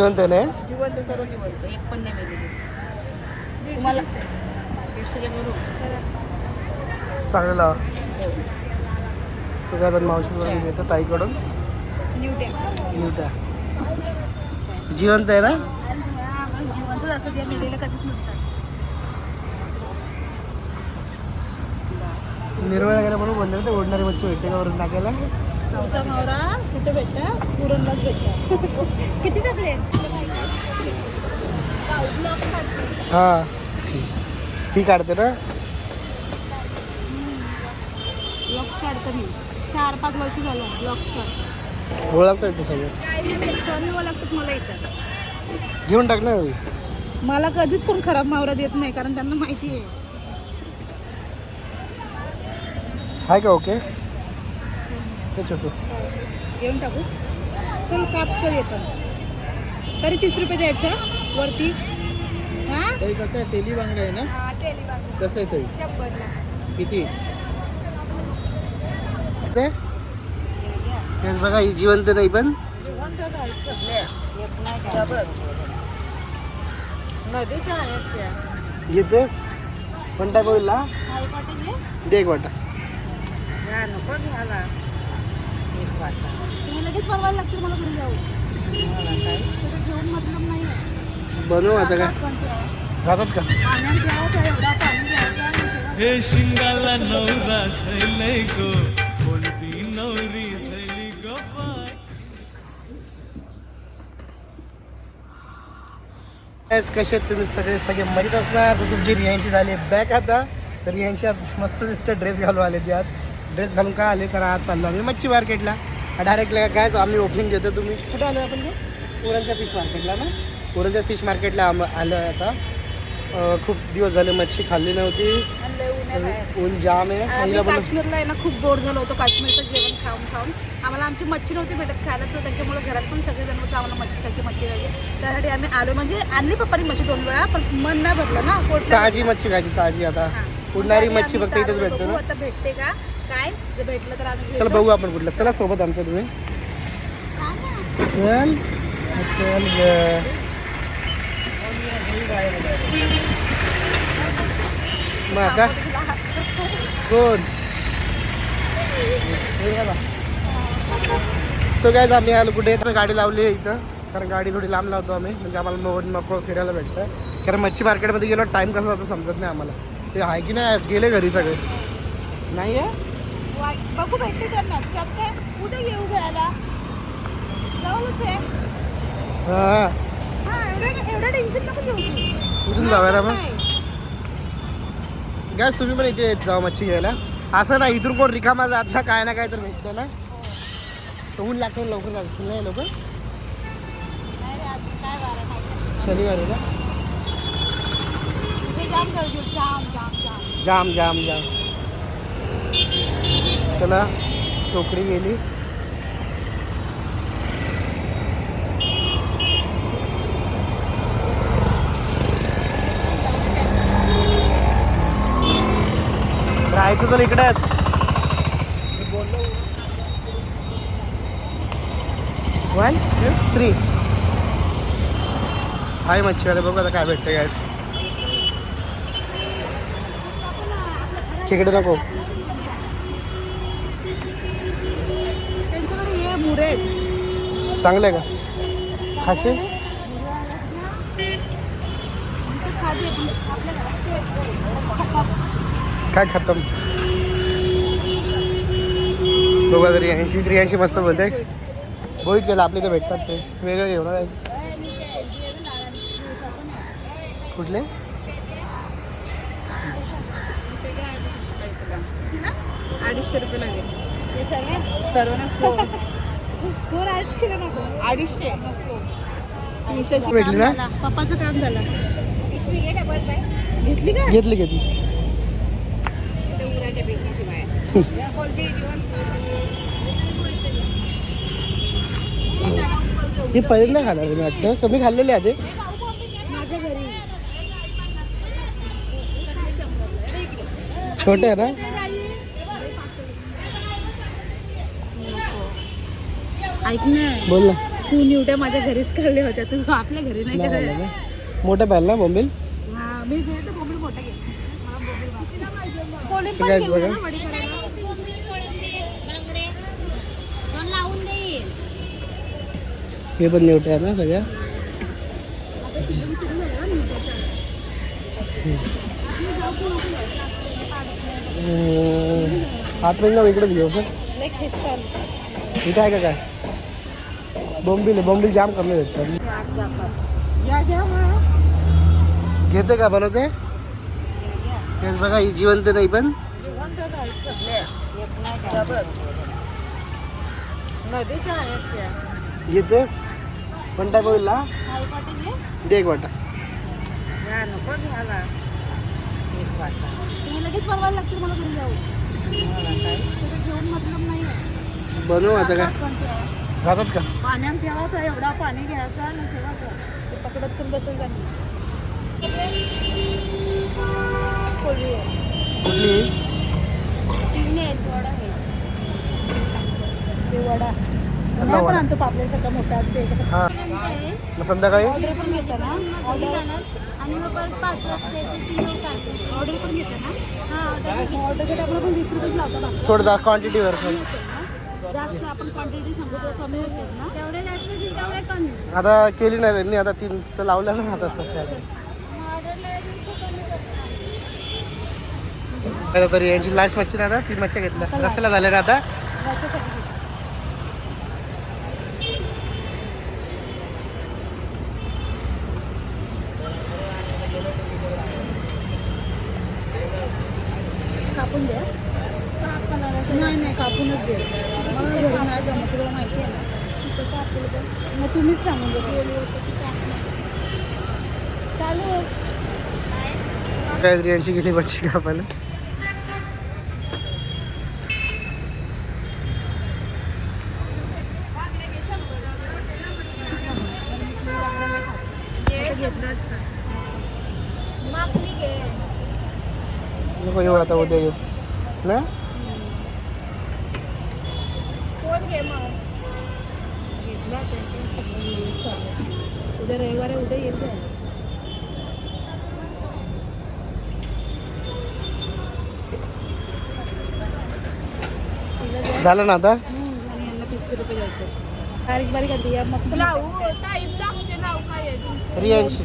जिवंत आहे ना? हे? जिवंत सर्व जिवंत. एक पण नाही मेलेली. तुम्हाला दीडशेच्या बरोबर चांगलं लावा. सगळ्या पण मावशीकडून घेतो ताईकडून न्यूट्या जिवंत आहे ना? जिवंत असं ते मेलेलं कधीच नसतात निर्मळ गेला म्हणून बोलले ते ओढणारी मच्छी भेटते का वरून टाकायला? चौथा मावरा कुठे भेटता? पुरणलाच भेटता. किती टाकले हा. ती काढते ना? ब्लॉग्स काढतो मी. चार पाच वर्ष झालं काढतो. ओळखता येते सगळं. मला इथं घेऊन टाक ना. मला कधीच कोण खराब मावरा देत नाही कारण त्यांना माहिती आहे. हाय का ओके? ते छोटू घेऊन टाकू. चल काप कर येतं. तरी तीस रुपये द्यायचं वरती. हा? ते कसं आहे तेली बांगडा आहे ना? कसं आहे ते? किती? ते? तेच बघा ही जिवंत नाही पण. नदीच्या आहेत त्या. घेते. पण टाक ना दे एक वाटा. नको घ्यायला. लगेच बनवायला लागतील मला घरी जाऊ. त्याचं ठेवून मतलब नाही बनवू आता काय? राहतात का? हे शिंगाला नवरा सैलै गो कोणती नवरी सैली गो कसे आहेत तुम्ही सगळे? सगळे मजेत असणार? तर तुमची रियांची झाली बॅक आता. तर रियांची आज मस्त दिसते ड्रेस घालून आले ती आज. ड्रेस घालून काय आले? तर आज चाललो आम्ही मच्छी मार्केटला डायरेक्ट काय आम्ही ओपनिंग देतो तुम्ही. कुठे आलो आपण ते? पुरणच्या फिश मार्केटला ना? पुरणच्या फिश मार्केटला आम आलो आहे आता खूप दिवस झाले मच्छी खाल्ली नव्हती. ऊन जाम आहे. काश्मीरला आहे ना खूप बोर झालो होतो काश्मीरचं जेवण खाऊन खाऊन. आम्हाला आमची मच्छी नव्हती भेटत खायला तर त्याच्यामुळे घरात पण सगळे जण होतं आम्हाला मच्छी खायची मच्छी खायची. त्यासाठी आम्ही आलो म्हणजे आणली पप्पानी मच्छी दोन वेळा पण मन नाही भरलं ना ताजी. मच्छी खायची ताजी. आता. उडणारी मच्छी फक्त इथेच भेटते ना. आता भेटते का? काय? जर भेटलं तर आम्ही चला घेतो. बघू आपण कुठलं. चला सोबत आमच्या तुम्ही. चल. चल ग. मग आता कोण? सो काय आम्ही आलो कुठे? तर गाडी लावली आहे इथं. कारण गाडी थोडी लांब लावतो आम्ही. म्हणजे आम्हाला नको नको फिरायला भेटतं. कारण मच्छी मार्केटमध्ये गेलो टाईम कसा जातो समजत नाही आम्हाला. ते आहे की नाही? गेले घरी सगळे. नाही आहे? वाट- बघू भेटते त्यांना. त्यात काय? उद्या येऊ घ्यायला जवळच आहे हां हा. एवढं एवढं टेन्शन नको घेऊ तू. इथून जाऊया ना मग? गॅस तुम्ही पण इथे येत जावा मच्छी घ्यायला. असं ना इथून कोण रिकामा जात ना काय ना काय तर भेटतं ना. तर ऊन लागतं लवकर जात असेल नाही लोक. नाही रे, आज काय वार आहे माहिती शनिवार आहे ना? गर्दी जाम जाम जाम. जाम जाम जाम. चला टोकरी गेली. राहायचं तर इकडेच वन थ्री हाय मच्छीवाले बघू आता काय भेटतं गॅस तिकडे नको. हे आहेत. चांगलं आहे का? आहे, खतम. काय खतम? बघा तरी ऐंशी त्र्याऐंशी मस्त बोलते. बोईट केलं आपले तर भेटतात ते. वेगळं एवढं काय कुठले? अडीचशे रुपये लागेल. हे सर्व? सर्व ना? फोन अडीचशे नको? अडीचशे. नको तीनशे भेटली ना? पप्पाचं काम झालं. पिशवी घे डबल काय घेतली का? घेतली घेतली. ते उराच्या पेटीशिवाय कोणती जीवन हे पहिल्यांदा खाणार मी वाटतं. कमी खाल्लेले आधी माझ्या घरी. छोटे आहे ना? ऐक ना. बोल ना. तू निवट्या माझ्या घरीच खाल्ल्या होत्या तू आपल्या घरी नाही खाल्ल्या. मोठं पाहिलं ना बोंबील? हा मी गेले तर बोंबील मोठा. बघा. ना. हे पण नेवटे आहे ना सगळ्या हम्म, आठ महिना इकडेच घेऊ सर. इथं आहे का काय? बोंबील बोंबिल जाम कमी भेटतात घेते का बनवते? तेच बघा ही जिवंत नाही पण. येते घेते. कोणता होईल ना दे एक वाटा. लगेच बनवायला लागतील मला घरी जाऊ बनवू आता काय. राहतात का? पाण्यात ठेवायचं एवढा पाणी घ्यायचा आणि ठेवायचं ते पकडत कोळी. कुठली? चिमणी आहेत वडा आहे. ते वडा. पण? आणतो पापलेट मोठा असते हा. मग संध्याकाळी? ऑर्डर पण घेता ना. ऑर्डर आणि मग परत पाच वाजता येते ती नऊ तारखेला ऑर्डर पण हा ऑर्डर वीस रुपये लावता थोडं जास्त क्वांटिटीवर जास्त आपण क्वांटिटी सांगतो तर कमी होते ना. जेवढे जास्त घेईल तेवढे कमी. आता केली नाही त्यांनी आता तीनचं लावलं ना आता सध्या. तरी यांची लास्ट मच्छी ना आता तीन मच्छी घेतल्या. रस्त्याला झाल्या ना आता वर्षासाठी घेता. कापून द्या नाही नाही कापूनच दे मला घरी नाही जमत तुला माहिती आहे ना नाही तुम्हीच सांगून द्या चालू काय तरी यांची गेली मच्छी कापायला घेतलं असतं मापली घे नको येऊ आता उद्या येऊ ना कोण घे मग घेतलं आता ते चालेल. उद्या रविवार आहे, उद्या येते झालं ना आता? बारीक बारीक या मस्त रियांशी.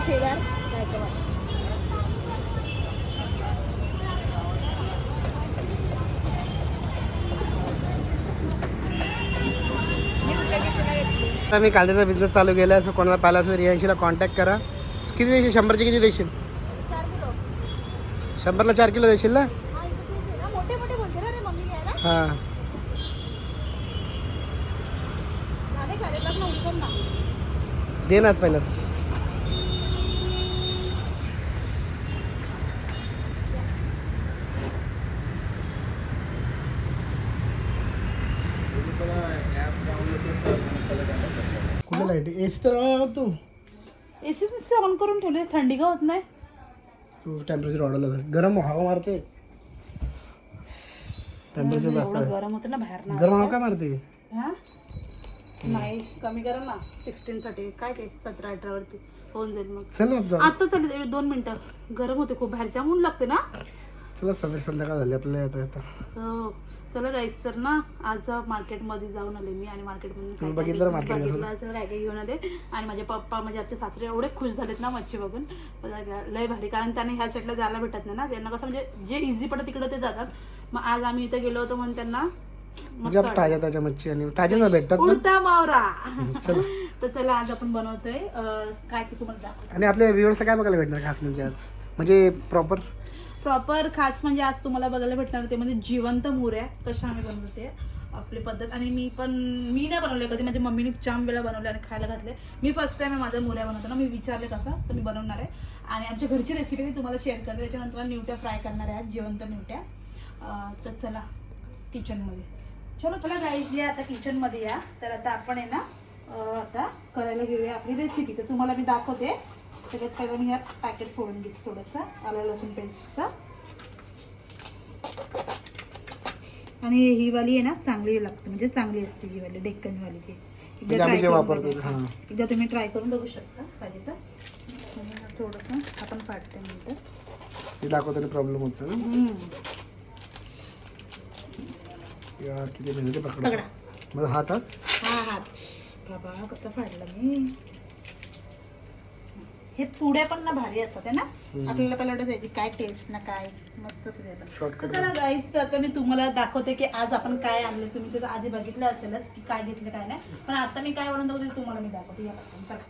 शेजार आता मी कांद्याचा बिझनेस चालू केला असं कोणाला पाहिला असेल रियांशीला कॉन्टॅक्ट करा. किती देशील? शंभरचे किती देशील? शंभरला चार किलो देशील ना हा, इथे तेच आहे ना. मोठे मोठे बोलते ना रे मम्मी घ्यायला झाले का रे लग्न उचल ना दे ना पहिलं. कुठे लाइट ए सी तर तू. ए सी ऑन करून ठेवले थंडी का होत नाही? तू टेम्परेचर वाढवलं गरम हवा मारते टेम्परेचर जास्त आहे. गरम होतं ना बाहेर ना. गरम हवा काय मारते? हा? नाही कमी करा ना. सिक्स्टीन साठी काय ते? सतरा अठरावरती होऊन जाईल मग. चल ना जाऊ. आता चालेल दोन मिनिटं. गरम होते खूप. बाहेर जाऊन लागते ना? चला सध्या संध्याकाळ झाली आपल्याला आता आता. हो. चला गाईस तर ना आज मार्केटमध्ये जाऊन आले मी आणि मार्केटमध्ये तुम्ही बघितलं ना market कसं? बघितलं असेल काय काय घेऊन आले. आणि माझे पप्पा म्हणजे आमचे सासरे एवढे खुश झालेत ना मच्छी बघून. मला लय भारी. कारण त्यांना ह्या साईडला जायला भेटत नाही ना. त्यांना कसं म्हणजे जे इझी पडत तिकडे ते जातात. मग आज आम्ही इथे गेलो होतो म्हणून त्यांना मस्त जप. ताज्या ताज्या मच्छी आणि ताज्याच भेटतात ना? उडता मावरा. चल. तर चला आज आपण बनवतोय. अं, काय ते तुम्हाला दाखवतो. आणि आपल्या व्ह्युअर्सला काय बघायला भेटणार खास म्हणजे आज? म्हणजे प्रॉपर प्रॉपर खास म्हणजे आज तुम्हाला बघायला भेटणार ते म्हणजे जिवंत मुऱ्या कशा आम्ही बनवते आपली पद्धत. आणि मी पण मी नाही बनवले कधी. माझ्या मम्मीने जाम वेळा बनवले आणि खायला घातले. मी फर्स्ट टाइम माझ्या मुऱ्या बनवताना. मी विचारले कसं तर मी बनवणार आहे. आणि आमच्या घरची रेसिपी मी तुम्हाला शेअर करते. त्याच्यानंतर न्यूट्या फ्राय करणार आहे आज जिवंत न्यूट्या तर चला किचनमध्ये चलो चला गाईज या आता किचनमध्ये या. तर आता आपण आहे ना आता करायला घेऊया आपली रेसिपी तर तुम्हाला मी दाखवते. त्याच्यात पहिलं मी ह्या पॅकेट फोडून घेते थोडंसं आलं लसूण पेस्टचा. आणि ही वाली आहे ना चांगली लागते. म्हणजे चांगली असते ही वाली डेक्कन वाली जी एकदा म्हणजे जे वापरतो. हां. एकदा तुम्ही ट्राय करून बघू शकता पाहिजे तर. थोडंसं आपण फाटते नंतर. ते दाखवताना प्रॉब्लेम होतो यार किती मेहनती पकडा पकडा. माझा हात हा? हा हात बाबा कसं फाडलं मी? हे पुड्या पण ना भारी असतात ना? आपल्याला पहिला वाटत याची काय टेस्ट ना काय मस्त पण. Shortcut तर चला गाईस तर आता मी तुम्हाला दाखवते की आज आपण काय आणलं. तुम्ही तर आधी बघितलं असेलच की काय घेतलं काय नाही. पण आता मी काय बनवून दाखवते ते तुम्हाला मी दाखवते. या पटकन चला.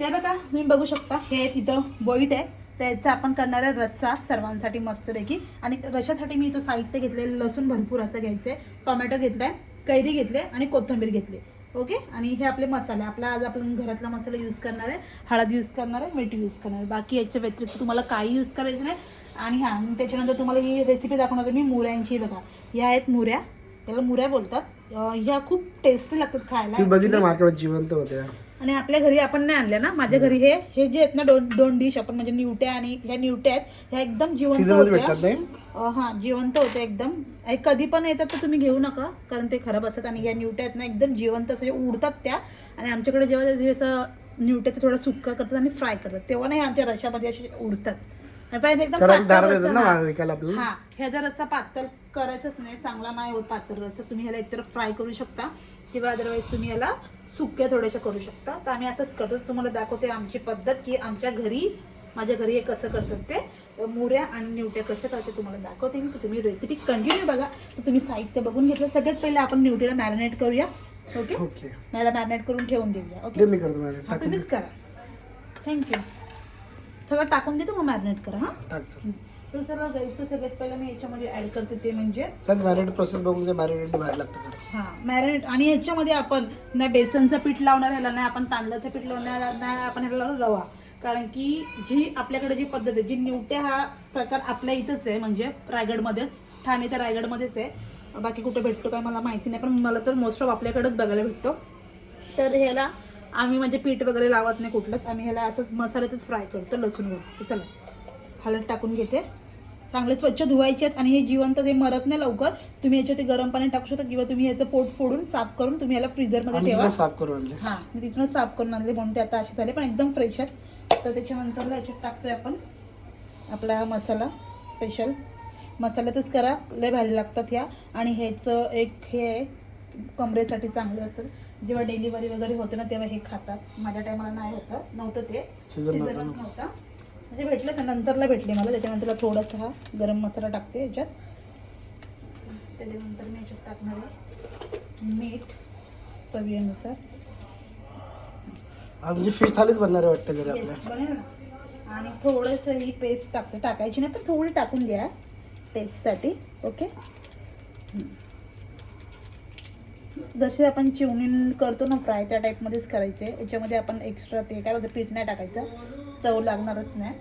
ते बघा तुम्ही बघू शकता. हे इथं बोईट आहे. त्याचा आपण करणार आहे रस्सा सर्वांसाठी मस्तपैकी आणि रशासाठी मी इथं साहित्य घेतले लसूण भरपूर असं घ्यायचे टोमॅटो घेतलाय कैरी घेतले आणि कोथिंबीर घेतली ओके? आणि हे आपले मसाले. आपला आज आपण घरातला मसाला यूज करणार आहे. हळद यूज करणार आहे मीठ यूज करणार आहे. बाकी याच्या व्यतिरिक्त तुम्हाला काही यूज करायचं नाही. आणि हां त्याच्यानंतर तुम्हाला ही रेसिपी दाखवणार आहे मी मुऱ्यांची. बघा ह्या आहेत मुऱ्या. त्याला मुऱ्या बोलतात. ह्या खूप टेस्टी लागतात खायला. बघितलं मार्केटवर जिवंत होत्या. आणि आपल्या घरी आपण नाही आणल्या ना? माझ्या घरी हे हे जे आहेत ना दोन दोन डिश आपण म्हणजे निवट्या आणि ह्या निवट्या आहेत ह्या एकदम जिवंत मध्ये होत्या. भेटतात नाही? अं, हा जिवंत होते एकदम. आणि कधी पण येतात तर तुम्ही घेऊ नका कारण ते खराब असतात आणि ह्या निवट्या आहेत ना एकदम जिवंत असे उडतात त्या. आणि आमच्याकडे जेव्हा असं निवट्या ते थोडं सुक्का करतात आणि फ्राय करतात. तेव्हा नाही आमच्या रशामध्ये असे उडतात. पहिल्यांदा एकदम कारण पातळ रस्सा, ना हा. विकायला आपल्याला. हा ह्याचा रस्सा पातळ करायचंच नाही चांगला नाही होत पातळ रस्सा तुम्ही ह्याला एकतर फ्राय करू शकता. किंवा अदरवाईज तुम्ही याला सुक्या थोड्याशा करू शकता. तर आम्ही असंच करतो. तुम्हाला दाखवते आमची पद्धत की आमच्या घरी माझ्या घरी हे कसं करतात ते. मुऱ्या आणि निवट्या कशा करते तुम्हाला दाखवते मी. तर तुम्ही रेसिपी कंटिन्यू बघा. तर तुम्ही साहित्य बघून घेतलं. सगळ्यात पहिले आपण निवटीला मॅरिनेट करूया. ओके ओके मला मॅरिनेट करून ठेवून देऊया. ओके ते मी करतो मॅरेज हा तुम्हीच करा. थँक्यू सगळं टाकून देतो मग मॅरिनेट करा हां? टाक सर तर सर्व गाईचं सगळ्यात पहिलं मी याच्यामध्ये ऍड करते ते म्हणजे त्याच मॅरेट प्रोसेस बघून ते मॅरिनेट बाहेर लागतं. हा मॅरिनेट आणि ह्याच्यामध्ये आपण नाही बेसनचं पीठ लावणार ह्याला नाही आपण तांदळाचं पीठ लावणार नाही आपण ह्याला लावणार रवा. कारण की जी आपल्याकडे जी पद्धत आहे जी निवट्या हा प्रकार आपल्या इथंच आहे म्हणजे रायगडमध्येच ठाणे तर रायगडमध्येच आहे. बाकी कुठे भेटतो काय मला माहिती नाही पण मला तर मोस्ट ऑफ आपल्याकडेच बघायला भेटतो. तर ह्याला आम्ही म्हणजे पीठ वगैरे लावत नाही कुठलंच. आम्ही ह्याला असंच मसाल्यातच फ्राय करतो लसूण वगैरे चला. हळद टाकून घेते. चांगले स्वच्छ धुवायचे आहेत आणि हे जिवंत हे मरत नाही लवकर तुम्ही याच्यात गरम पाणी टाकू शकता किंवा तुम्ही याचं पोट फोडून साफ करून तुम्ही याला फ्रीजरमध्ये ठेवा. साफ करून आणले. हां मी तिथूनच साफ करून आणले म्हणून ते आता असे झाले पण एकदम फ्रेश आहेत. तर त्याच्यानंतरला याच्यात टाकतोय आपण आपला हा मसाला स्पेशल मसाल्यातच करा लय भारी लागतात ह्या. आणि ह्याचं एक हे आहे कमरेसाठी चांगलं असतं. जेव्हा डिलिव्हरी वगैरे होते ना तेव्हा हे खातात. माझ्या टायमाला नाही होतं. नव्हतं ते. Season नव्हतं म्हणजे भेटलं तर नंतरला भेटले मला. त्याच्यानंतरला थोडासा हा गरम मसाला टाकते याच्यात. त्याच्यानंतर मी याच्यात टाकणार आहे. मीठ चवीनुसार. आज म्हणजे फिश थालीच बनणार आहे वाटतं घरी आपल्या. Yes, बनेल ना आणि थोडंसं ही पेस्ट टाकते. टाकायची नाही पण थोडी टाकून द्या टेस्टसाठी ओके जसे आपण चिवणी करतो ना फ्राय त्या टाईपमध्येच करायचे. याच्यामध्ये आपण एक्स्ट्रा ते काय बोलतो पीठ नाही टाकायचं. चव लागणारच नाही.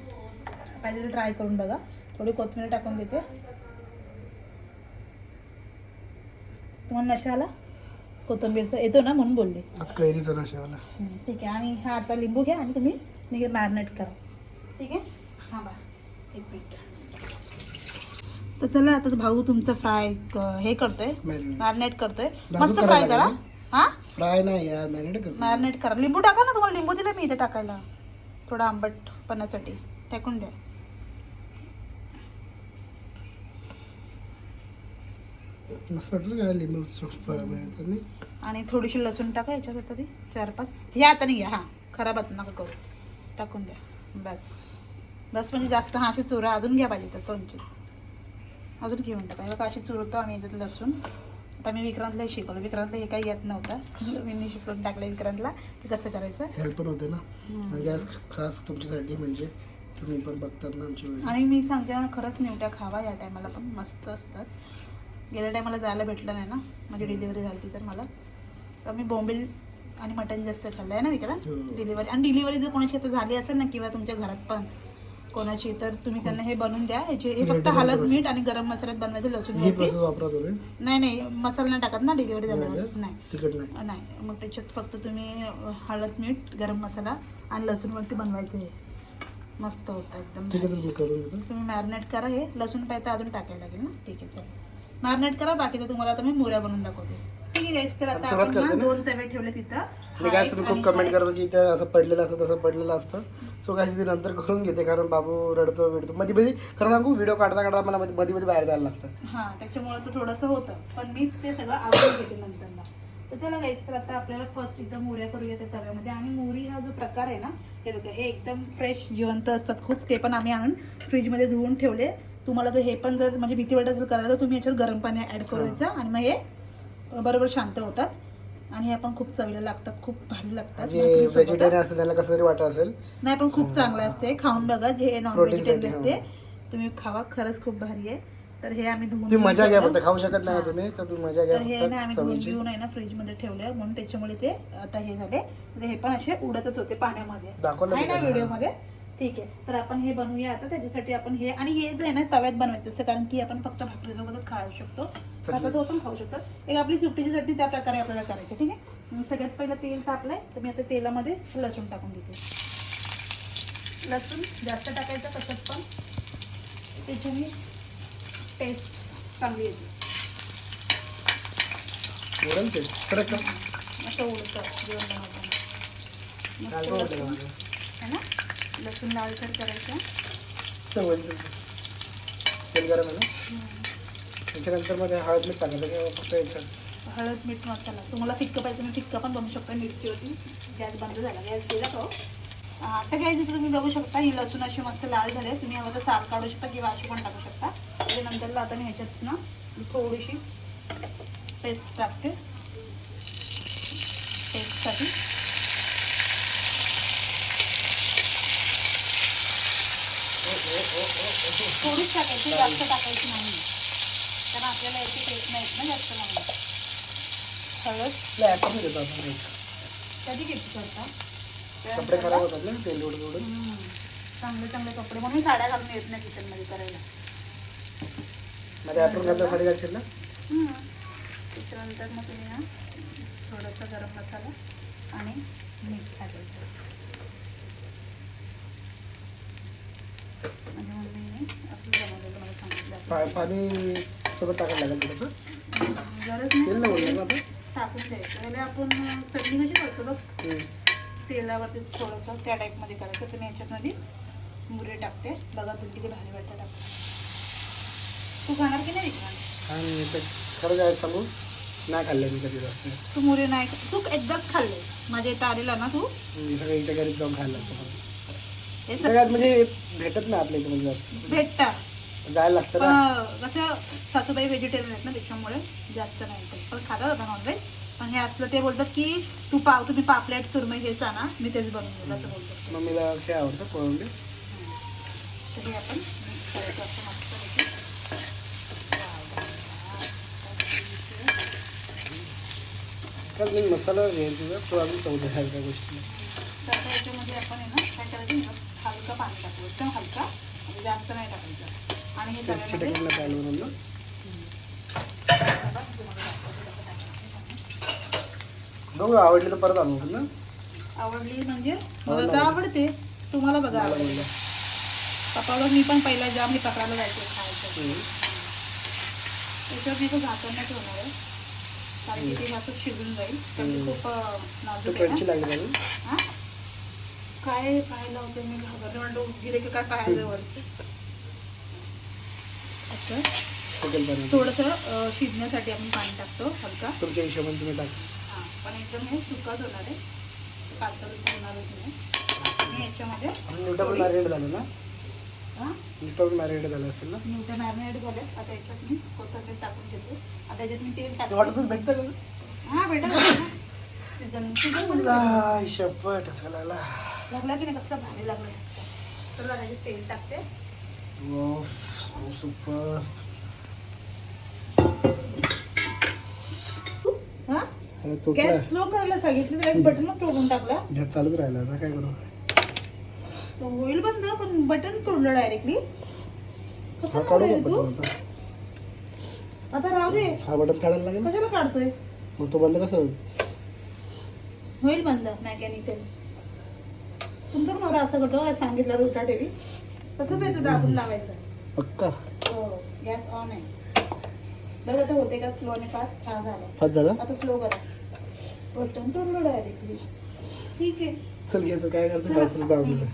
पाहिजे ट्राय करून बघा. थोडी कोथिंबीर टाकून देते. तुम्हाला नशा आला? कोथिंबीरचा. येतो ना म्हणून बोलले. आज कैरीचा नशावाला हं, ठीक आहे. आणि हा आता लिंबू घ्या आणि तुम्ही मॅरिनेट करा. ठीक आहे? हां बा एक मिनिट. तर चला आता भाऊ तुमचा फ्राय हे करतोय. मॅरिनेट मॅरिनेट करतोय. मस्त फ्राय करा. हां? फ्राय नाही यार मॅरिनेट करा. लिंबू टाका ना तुम्हाला लिंबू दिलं मी इथे टाकायला. थोडं आंबटपणासाठी. टाकून द्या. आणि थोडीशी लसूण टाका याच्यात आता ती चार पाच. ह्या आता नाही घ्या हां. खराब आता नका करू. टाकून द्या. बस. बस म्हणजे जास्त हा अशी चुरा अजून घ्या पाहिजे तर दोनची. अजून घेऊन टाका बघा अशी चुरतो आम्ही याच्यात लसूण. आता मी विक्रांतला शिकवलं. विक्रांतला हे काही येत नव्हतं. मी शिकवून टाकलं विक्रांतला ते कसं करायचं. हेल्प पण होते ना. आज खास तुमच्यासाठी म्हणजे तुम्ही पण बघतात ना आमची आणि मी सांगते ना खरंच निवट्या खावा या टायमाला पण मस्त असतात. गेल्या टायमाला जायला भेटलं नाही ना. माझी डिलिव्हरी झाली तर मला. तर मी बोंबील आणि मटण जास्त खाल्लं आहे ना विक्रांत? हो. डिलिव्हरी आणि डिलिव्हरी जर कोणाची आता झाली असेल ना किंवा तुमच्या घरात पण कोणाची तर तुम्ही त्यांना हे बनवून द्या. ह्याचे हे फक्त हळद. मीठ आणि गरम मसाल्यात बनवायचं लसूण ही वरती. प्रोसेस वापरा तुम्ही नाही नाही मसाला नाही टाकत ना डिलिव्हरी झाल्यावर नाही. नाही. तिकट नाही. नाही मग त्याच्यात फक्त तुम्ही हळद मीठ गरम मसाला आणि लसूण वरती बनवायचं हे. मस्त होतं एकदम ठीक आहे तर मी करून देतो. तुम्ही मॅरिनेट करा हे. लसूण पाहिजे अजून टाकायला लागेल ना? ठीक आहे चल. मॅरिनेट करा बाकीचं तुम्हाला आता मी मुऱ्या बनवून दाखवते. तर आता सुरुवात आपण करते ना? दोन तवे ठेवले तिथं. आणि हा एक तुम्ही आणि खूप हा कमेंट एक. करतो की इथं असं पडलेलं असतं तसं पडलेलं असतं. सो काय ती नंतर करून घेते कारण बाबू रडतो विडतो मध्ये मध्ये खरं सांगू व्हिडिओ काढता काढता मला मध्ये मध्ये मध्ये बाहेर जायला लागतं. हा त्याच्यामुळे तर थोडंसं होतं. पण मी ते सगळं आवडून घेते नंतरला तर त्याला गाईस तर आता आपल्याला फर्स्ट एकदम मोऱ्या करूया त्या तव्यामध्ये. आणि मोरी हा जो प्रकार आहे ना हे बघा हे एकदम फ्रेश जिवंत असतात खूप. ते पण आम्ही आणून फ्रीजमध्ये धुवून ठेवले. तुम्हाला जर हे पण जर म्हणजे भीती वाटत असेल करायला तर तुम्ही याच्यावर गरम पाणी ॲड करायचं आणि मग हे बरोबर शांत होतात. आणि हे पण खूप चवीला लागतात खूप भारी लागतात. जे भाकरीसोबत. व्हेजिटेरियन असतं त्यांना कसं तरी वाटत असेल. नाही पण खूप चांगलं असते खाऊन बघा जे नॉन Protein साठी, व्हेजिटेरियन. ते तुम्ही खावा. खरंच खूप भारी आहे. तर हे आम्ही धुवून तुम्ही मजा घ्या. फक्त. खाऊ शकत नाही ना. तुम्ही? तर तुम्ही मजा घ्या तर हे ना आम्ही धुवून चवीची. घेऊन आहे ना फ्रीजमध्ये ठेवले म्हणून त्याच्यामुळे ते आता हे झाले. तर हे पण असे उडतच होते पाण्यामध्ये. दाखवलं आहे मी ना त्यांना. व्हिडिओमध्ये? ठीक आहे. तर आपण हे बनवूया आता. त्याच्यासाठी आपण हे आणि हे जे आहे ना तव्यात बनवायचं असतं. कारण की आपण फक्त भाकरीसोबतच खाऊ शकतो. भातासोबत पण खाऊ शकतो. एक आपली सुट्टीची चटणी त्या प्रकारे आपल्याला करायची. ठीक आहे? सगळ्यात पहिलं तेल तापलंय. तर मी आता तेलामध्ये लसूण टाकून देते. लसूण जास्त टाकायचं तसंच पण त्याच्याने टेस्ट चांगली येते? असं उडतं. जेवण बनवताना? है ना? लसूण लालसर करायचं. चवळी चटणी. तेल गरम आहे ना? त्याच्यानंतरमध्ये हळद मीठ टाकायचं किंवा फक्त याच्यात. हळद मीठ मसाला. तुम्हाला फिक्क पाहिजे तुम्ही फिक्का पण बनवू शकता मिरचीवरती गॅस बंद झाला गॅस गेला तो. आता गॅस इथे तुम्ही बघू शकता ही लसूण अशी मस्त लाल झाली. तुम्ही हवं तर साल काढू शकता किंवा अशी पण टाकू शकता. त्याच्यानंतरला आता मी ह्याच्यात ना थोडीशी पेस्ट टाकते. पेस्टसाठी थोडीच टाकायची जास्त टाकायची नाही. कारण आपल्याला याची टेस्ट नाही येत ना जास्त नाही एक. कधी घेतली करता कपडे खराब होतात ना तेल उडून उडून हम्म. चांगले चांगले कपडे. म्हणून साड्या घालून येत नाही किचनमध्ये करायला. मध्ये ॲप्रोन घातलं साडी घालशील ना? हम्म. त्याच्यानंतर मग तुम्ही ना थोडंसं गरम मसाला आणि मीठ टाकायचं म्हणजे मम्मीने असं बनवलेलं मला सांगितलं पा- पाणी सोबत टाकायला लागेल थोडंसं. गरज तेल नाही. ना टाकून द्यायचं आपण चटणी कशी करतो बघ. हम्म. तेलावरती थोडंसं त्या टाईपमध्ये करायचं. तर मी याच्यातमध्ये मुरे टाकते. बघा तुम्ही किती भारी वाटतं टाकते. तू खाणार की नाही? विकणार आणि ते खरं काय सांगू? नाही खाल्लं मी कधी जास्त. तू मुरे नाही तू एकदाच खाल्ले. माझ्या इथं आलेला ना तू? मी हिच्या घरी जाऊन खायला लागतो. हे सगळ्यात म्हणजे भेटत नाही आपल्या इथे म्हणजे जास्त. भेटता जायला लागतं पण ना कसं सासूबाई व्हेजिटेरियन आहेत ना त्याच्यामुळे जास्त नाही. पण खातात आता नॉनव्हेज पण हे असलं ते बोलतात की तू पाव तुम्ही पापलेट सुरमई हेच आणा मी तेच बनवून देईल असं बोलतात. मम्मीला काय आवडतं कोळंबी? तर हे आपण मिक्स करायचं असं मस्त काल मी मसाला घ्यायचा तुझा. तो अजून चौदा ह्या गोष्टी तर आता याच्यामध्ये आपण आहे ना काय करायचं हलकं पाणी टाकू. एकदम हलका. जास्त नाही आणि हे तव्यामध्ये बघा. बघू आवडली तर परत आणू ना? आवडली म्हणजे? मला तर आवडते. तुम्हाला बघा आवडली. पप्पाला मी पण पहिला जाम मी पकडायला जायचे खायचं. त्याच्यावर मी तो झाकण नाही ठेवणार आहे. कारण की ते असं शिजून जाईल. खूप नाजूक आहे हा? काय पाहायला होते मी घाबरले. म्हणतो गिरे की काय पाहायला वरती. असं पाणी थोडंसं शिजण्यासाठी आपण पाणी टाकतो हलका. तुमच्या हिशोबाने तुम्ही टाक. हा पण एकदम हे सुकाच होणार आहे. पातळ होणारच नाही. आणि याच्यामध्ये न्यूटा पण मॅरिनेट झालं ना? हा? न्यूटा पण मॅरिनेट झालं असेल ना? न्यूटन मॅरिनेट झाले. आता याच्यात मी कोथिंबीर टाकून घेते. आता याच्यात मी तेल ते टाकते. हॉटेल भेटतं का? हा भेटत सीझन आय, शपथ असं लागला. लागला की नाही? कसला भारी लागला. तर आता याच्यात तेल टाकते. हा? अरे तो गॅस स्लो करायला सांगितलं त्याला बटन तोडून टाकला. ह्यात चालूच राहिला आता काय करू? होईल बंद पण बटन तोडलं डायरेक्टली कसं काढू तू? आता. राहू दे. हा बटन काढायला लागेल ना? कशाला काढतोय? मग तो बंद कसं होईल? होईल बंद मेकॅनिकल. तुमचा नवरा असं करतो सांगितलं उलटा टीव्ही. तसंच आहे तू दाबून लावायचं पक्का हो गॅस ऑन आहे. बघ आता होते का स्लो आणि फास्ट हा झाला. फास्ट झाला? आता स्लो करा. बटन टोडलो डायरेक्टली ठीक आहे. चल घ्यायचं. काय करतो चल. बाबूला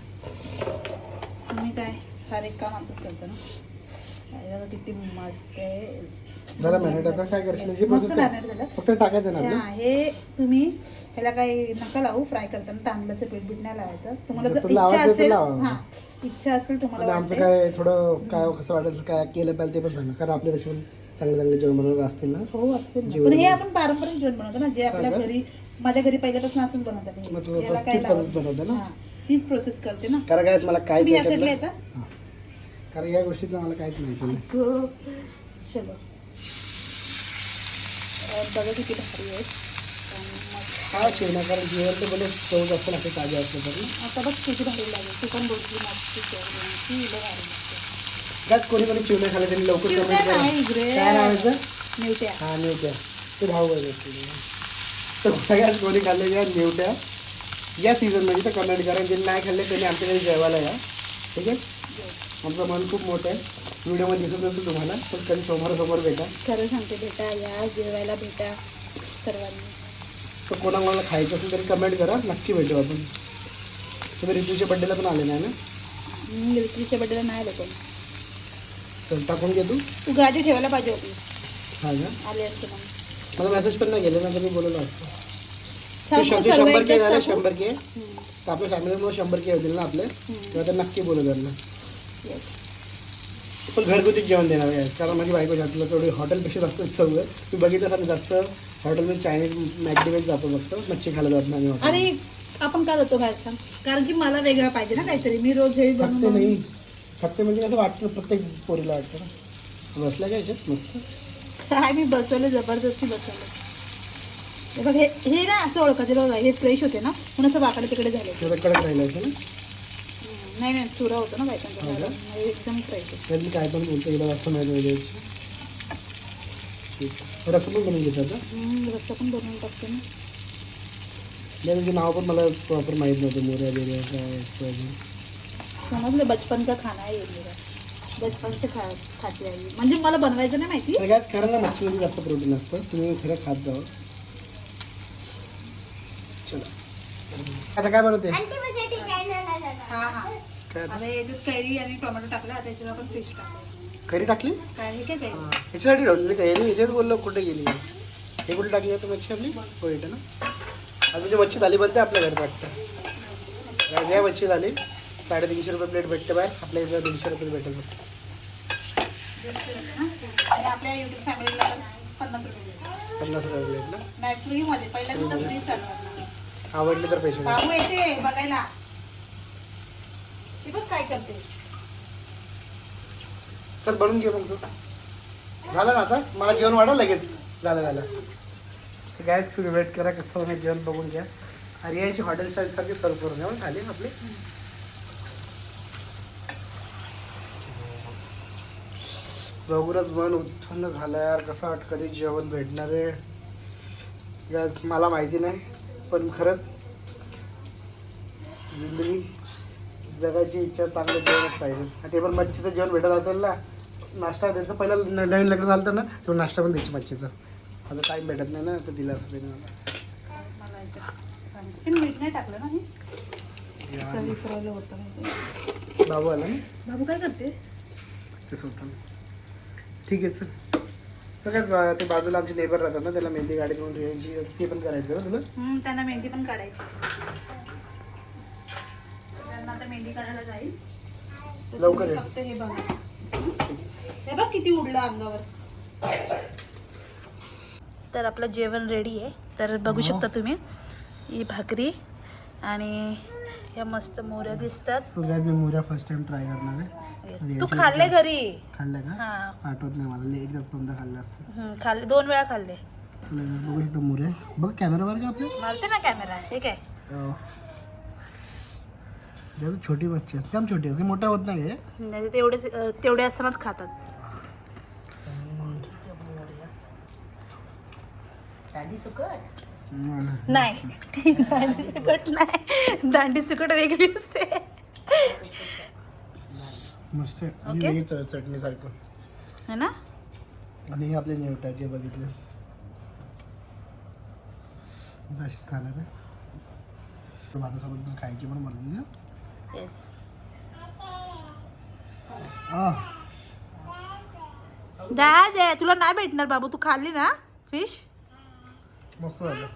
तुम्ही काय हर एक काम असंच करतो ना? बघा किती मस्त आहे जरा मॅरिनेट आता काय करशील जी मस्त process मॅरिनेट काय? झालं फक्त टाकायचं ना हा, आपलं हे तुम्ही ह्याला काही नका लावू फ्राय करताना तांदळाचं पीठ बीठ नाही लावायचं तुम्हाला जर इच्छा लावायचं तर असेल लावा. हा इच्छा असेल तुम्हाला आमचं काय थोडं काय कसं वाटेल काय केलं पाहिजे ते पण सांगा कारण आपल्यापेक्षा पण चांगले चांगले जेवण बनवणार असतील ना हो असतील ना. पण हे आपण पारंपरिक जेवण बनवतो ना जे आपल्या? घरी माझ्या घरी पहिल्यापासून असंच बनवतात हे. मग तुझं याला तीच काय लावत. बनवते ना? हा, तीच प्रोसेस करते ना कारण काय मला काहीच तुम्ही या याच्यातलं- साईडला येता हा. कारण या गोष्टीत मला काहीच माहिती नाही. हो. चलो. अं, बघा किती भारी आहे. आणि मस्त. हा शेवना कारण जेवण तर बोले चव जास्त लागते ताजे असलं तरी. आता बघ किती भारी लागेल. चिकन बोलची मच्छी शेवग्याची, लय भारी लागते. त्यात कोणी कोणी चिवणे खाल्ले त्यांनी लवकर चिवडा कमेंट करा नाही इकडे. काय नावायचं नेवट्या. हा नेवट्या. ते भाऊ बघायचे बघा कोणी खाल्ले या नेवट्या. या सीझनमध्ये तर कमेंट करा ज्यांनी नाही खाल्ले त्यांनी आमच्याकडे जेवायला या. ठीक आहे? आमचं मन खूप मोठं आहे. व्हिडिओमध्ये दिसत नसतं तुम्हाला पण कधी समोरासमोर भेटा. खरं सांगते भेटा. या जेवायला भेटा सर्वांनी. तर कोणाकोणाला खायचं असेल तरी कमेंट करा. नक्की भेटू आपण. तुम्ही ऋतूच्या बड्डेला पण आले नाही ना? मिल्ट्रीच्या बड्डेला नाही आलो पण चल टाकून घे तू. तू गाडी ठेवायला पाहिजे होती. हा का आले असते मग मला मेसेज पण नाही गेले ना मी बोलवलं असतं. शंभर के झाले? शंभर के. आपल्या फॅमिलीमुळे शंभर के होतील ना आपले. तेव्हा तर नक्की बोलू त्यांना. पण घरगुतीच जेवण देणार आहे कारण माझी बायको घातलं तेवढी हॉटेलपेक्षा जास्त चव आहे. मी बघितलं तर जास्त हॉटेलमध्ये चायनीज मॅकडिवेज जातो फक्त मच्छी खायला जात नाही आणि आपण का जातो सांग? कारण की मला वेगळं पाहिजे ना काहीतरी. मी रोज हे फक्त बनवून नाही फक्त म्हणजे कसं वाटतं प्रत्येक पोरीला वाटतं ना. बसल्या काय याच्यात? मस्त. काय मी बसवलं जबरदस्ती बसवलं. हे बघ हे ना असं ओळखायचं. हे फ्रेश होते ना. म्हणून असं वाकडे तिकडे झाले कडक राहिलं असं ना. नाही नाही चुरा होतो ना बायकांचा हो का? म्हणजे एकदम आहे. मी काय पण बोलतो हिला जास्त ठीक. आहे रसम पण बनवून घेतात हम्म, रस्सा पण बनवून टाकते ना. या तुझे नाव पण मला प्रॉपर माहीत नव्हतं मोऱ्या बिऱ्या काय अजून. समजलं बचपन का खाना आहे ये मेरा बचपन से खा खाती आई. म्हणजे मला बनवायचं नाही माहिती. तर गॅस खरं ना मच्छीमध्ये जास्त प्रोटीन असतं तुम्ही खरं खात जावं. चला. आता काय बनवते? हा हा. काय आता याच्यात कैरी आणि टोमॅटो टाकला आता याच्यात आपण फिश टाकू. खरी टाकली? काय काय कैरी? याच्यासाठी ठेवलेली याच्यात बोललो कुठे गेली? हे कुठे टाकली? आता मच्छी आपली? हो इथं ना. आता म्हणजे मच्छी झाली बनते आपल्या घरात वाटतं. ज्या मच्छी झाली. साडेतीनशे रुपये प्लेट भेटते बाहेर. आपल्या इथं दीडशे रुपये भेटेल फक्त. आणि आपल्या युट्यूब फॅमिलीला पण पन्नास रुपये देऊ. पन्नास रुपये प्लेट ना? नाही फ्रीमध्ये. फ्री आवडली तर पैसे द्या. बाबू येते बघायला. ती बघ काय करते. चल बनवून घे मग तू. झालं ना आता? मला जेवण वाढव लगेच. झालं झालं. गॅस तुम्ही वेट करा कसं होणार जेवण बघून घ्या. हरियाणची हॉटेल स्टाईल सारखी सर्व करून द्या खाली आपले? बघूनच मन उत्पन्न झालं यार. कसं वाट कधी जेवण भेटणार आहे? मला माहिती नाही पण खरंच जिंदगी जगायची इच्छा चांगलं जेवणच पाहिजे. ते पण मच्छीचं जेवण भेटत असेल ना नाश्ता त्यांचं पहिलं न- नवीन लग्न झालं होतं ना तो नाश्ता पण द्यायची मच्छीचा. आता टाईम भेटत नाही ना तर दिला असं त्याने मला इथं सांगते पण मीठ नाही टाकलं ना असं विसरायला होतं म्हणजे बाबू आला ना? बाबू काय करते? ते सुटून ठीक आहे सर. सगळ्यात ते बाजूला आमचे नेबर राहतात ना त्याला मेहंदी गाडी घेऊन यायची ते पण करायचं ना तुला? हम्म, त्यांना मेहंदी पण काढायची. आता मेहंदी काढायला जाईल. तर लवकर तुम्ही ये. फक्त हे बघा. हे बघ किती उडलं अंगावर. तर आपलं जेवण रेडी आहे. तर बघू शकता तुम्ही. ही भाकरी आणि या मस्त मोऱ्या दिसतात. सगळ्यात मी मोऱ्या फर्स्ट टाइम ट्राय करणार आहे. Yes. तू खाल्ले घरी? खाल्लं का? हा. आठवत नाही मला. एकदा दोनदा खाल्लं असतं. हम्म, खाल्ले. दोन वेळा खाल्ले. चला बघू शकता मोऱ्या. बघ कॅमेरावर का आपल्या? मारते ना कॅमेरा ठीक आहे. हो. दे, छोटी बच्ची असते एकदम छोटी असते मोठ्या होत नाही हे. नाही ते तेवढे तेवढे असतानाच खातात हम्म. नाही. ती दांडी सुकट नाही. दांडी सुकट वेगळी असते मस्त आहे. आणि Okay. वेगळी च- चटणी सारखं. है ना? आणि हे आपले नेवटा जे बघितले. अशीच खाणार आहे. भातासोबत पण खायची पण बनवली ना? येस आह, द्या दे तुला नाही भेटणार बाबू तू खाल्ली ना? फिश मस्त झालं.